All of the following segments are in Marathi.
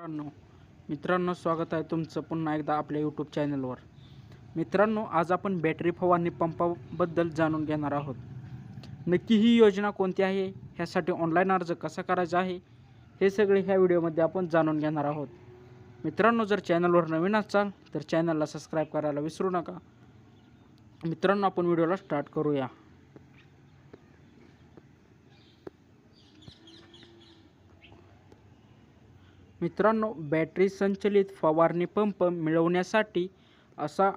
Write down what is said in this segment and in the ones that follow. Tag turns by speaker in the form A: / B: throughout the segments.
A: मित्रांनो मित्रांनो स्वागत आहे तुमचं पुन्हा एकदा आपल्या यूट्यूब चॅनलवर मित्रांनो आज आपण बॅटरी फवारणी पंपाबद्दल जाणून घेणार आहोत. नक्की ही योजना कोणती आहे? ह्यासाठी ऑनलाईन अर्ज कसा करायचा आहे? हे सगळे ह्या व्हिडिओमध्ये आपण जाणून घेणार आहोत. मित्रांनो जर चॅनलवर नवीन असाल तर चॅनलला सबस्क्राईब करायला विसरू नका. मित्रांनो आपण व्हिडिओला स्टार्ट करूया. मित्रांनो बॅटरी संचलित फवारणी पंप मिळवण्यासाठी असा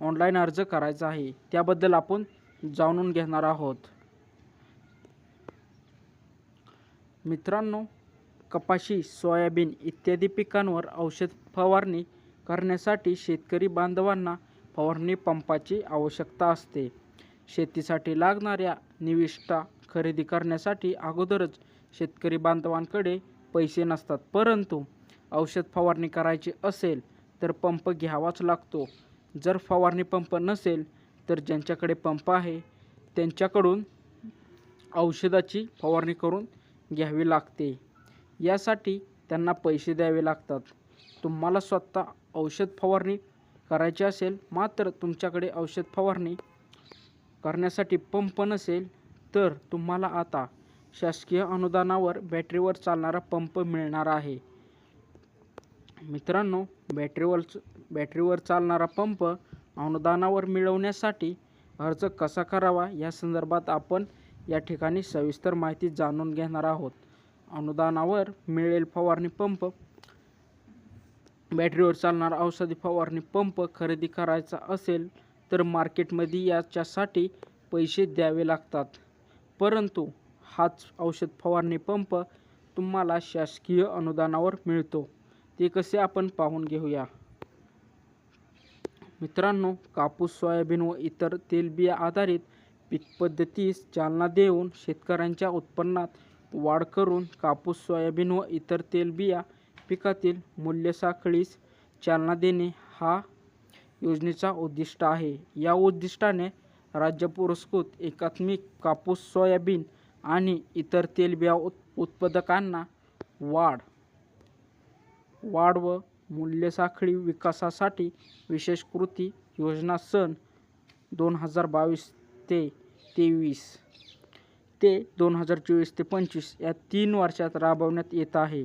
A: ऑनलाईन अर्ज करायचा आहे. त्याबद्दल आपण जाणून घेणार आहोत. मित्रांनो कपाशी सोयाबीन इत्यादी पिकांवर औषध फवारणी करण्यासाठी शेतकरी बांधवांना फवारणी पंपाची आवश्यकता असते. शेतीसाठी लागणाऱ्या निविष्ठा खरेदी करण्यासाठी अगोदरच शेतकरी बांधवांकडे पैसे नसतात. परंतु औषध फवारणी करायची असेल तर पंप घ्यावाच लागतो. जर फवारणी पंप नसेल तर ज्यांच्याकडे पंप आहे त्यांच्याकडून औषधाची फवारणी करून घ्यावी लागते. यासाठी त्यांना पैसे द्यावे लागतात. तुम्हाला स्वतः औषध फवारणी करायची असेल मात्र तुमच्याकडे औषध फवारणी करण्यासाठी पंप नसेल तर तुम्हाला आता शासकीय अनुदानावर बॅटरीवर चालणारा पंप मिळणार आहे. मित्रांनो बॅटरीवर बॅटरीवर चालणारा पंप अनुदानावर मिळवण्यासाठी अर्ज कसा करावा या संदर्भात आपण या ठिकाणी सविस्तर माहिती जाणून घेणार आहोत. अनुदानावर मिळेल फवारणी पंप. बॅटरीवर चालणारा औषधी फवारणी पंप खरेदी करायचा असेल तर मार्केटमध्ये याच्यासाठी पैसे द्यावे लागतात. परंतु हाच औषध फवारणी पंप तुम्हाला शासकीय अनुदानावर मिळतो. ते कसे आपण पाहून घेऊया? मित्रांनो कापूस सोयाबीन व इतर तेलबिया आधारित पीक पद्धतीस चालना देऊन शेतकऱ्यांच्या उत्पन्नात वाढ करून कापूस सोयाबीन व इतर तेलबिया पिकातील मूल्य साखळीस चालना देणे हा योजनेचा उद्दिष्ट आहे. या उद्दिष्टाने राज्य पुरस्कृत एकात्मिक कापूस सोयाबीन आणि इतर तेलबिया उत् उत्पादकांना वाढ वाढ व मूल्य साखळी विकासासाठी विशेष कृती योजना सन दोन हजार बावीस ते तेवीस ते दोन हजार चोवीस ते पंचवीस या तीन वर्षात राबवण्यात येत आहे.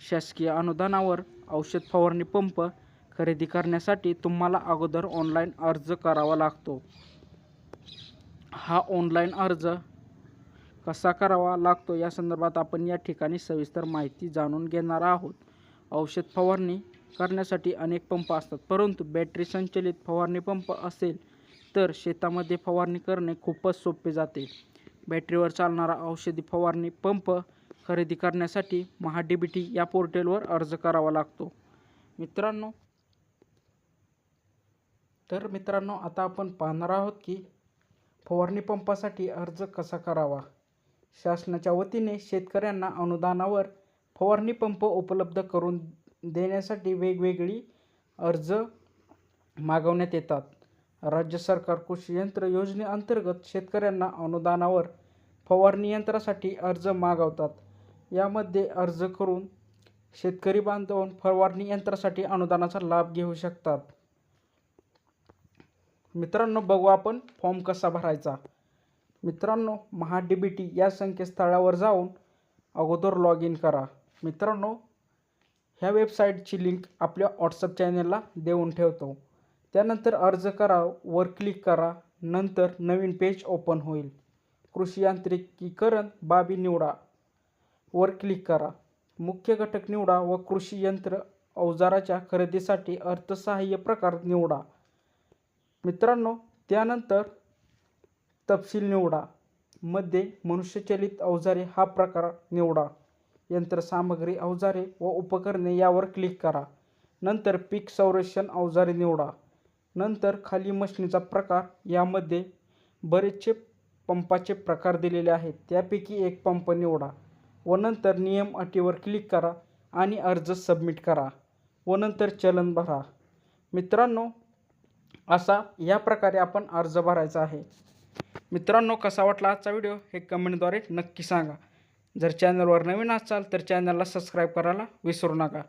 A: शासकीय अनुदानावर औषध फवारणी पंप खरेदी करण्यासाठी तुम्हाला अगोदर ऑनलाईन अर्ज करावा लागतो. हा ऑनलाईन अर्ज कसा करावा लागतो या संदर्भात आपण या ठिकाणी सविस्तर माहिती जाणून घेणार आहोत. औषध फवारणी करण्यासाठी अनेक पंप असतात परंतु बॅटरी संचलित फवारणी पंप असेल तर शेतामध्ये फवारणी करणे खूपच सोपे जाते. बॅटरीवर चालणारा औषधी फवारणी पंप खरेदी करण्यासाठी महा डी बी टी या पोर्टलवर अर्ज करावा लागतो. मित्रांनो तर मित्रांनो आता आपण पाहणार आहोत की फवारणी पंपासाठी अर्ज कसा करावा? शासनाच्या वतीने शेतकऱ्यांना अनुदानावर फवारणी पंप उपलब्ध करून देण्यासाठी वेगवेगळी अर्ज मागवण्यात येतात. राज्य सरकार कृषी यंत्र योजनेअंतर्गत शेतकऱ्यांना अनुदानावर फवारणी यंत्रासाठी अर्ज मागवतात. यामध्ये अर्ज करून शेतकरी बांधव फवारणी यंत्रासाठी अनुदानाचा लाभ घेऊ शकतात. मित्रांनो बघू आपण फॉर्म कसा भरायचा. मित्रांनो महा बी टी या संकेतस्थळावर जाऊन अगोदर लॉग इन करा. मित्रांनो ह्या वेबसाईटची लिंक आपल्या व्हॉट्सअप चॅनलला देऊन ठेवतो. त्यानंतर अर्ज करा वर क्लिक करा नंतर नवीन पेज ओपन होईल. कृषी यांत्रिकीकरण बाबी निवडा. वर क्लिक करा. मुख्य घटक निवडा व कृषी यंत्र अवजाराच्या खरेदीसाठी अर्थसहाय्य प्रकार निवडा. मित्रांनो त्यानंतर तपशील निवडा. मध्ये मनुष्यचलित अवजारे हा प्रकार निवडा. यंत्रसामग्री अवजारे व उपकरणे यावर क्लिक करा. नंतर पीक संरक्षण अवजारे निवडा. नंतर खाली मशनीचा प्रकार यामध्ये बरेचसे पंपाचे प्रकार दिलेले आहेत. त्यापैकी एक पंप निवडा व नंतर नियम अटीवर क्लिक करा आणि अर्ज सबमिट करा व नंतर चलन भरा. मित्रांनो असा या प्रकारे आपण अर्ज भरायचा आहे. मित्रांनो कसा वाटला आजचा व्हिडिओ हे कमेंटद्वारे नक्की सांगा. जर चॅनलवर नवीन असाल तर चॅनलला सबस्क्राईब करायला विसरू नका.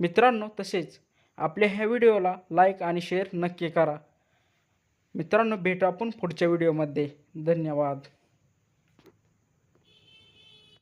A: मित्रांनो तसेच आपल्या ह्या व्हिडिओला लाईक आणि शेअर नक्की करा. मित्रांनो भेटू आपण पुढच्या व्हिडिओमध्ये. धन्यवाद.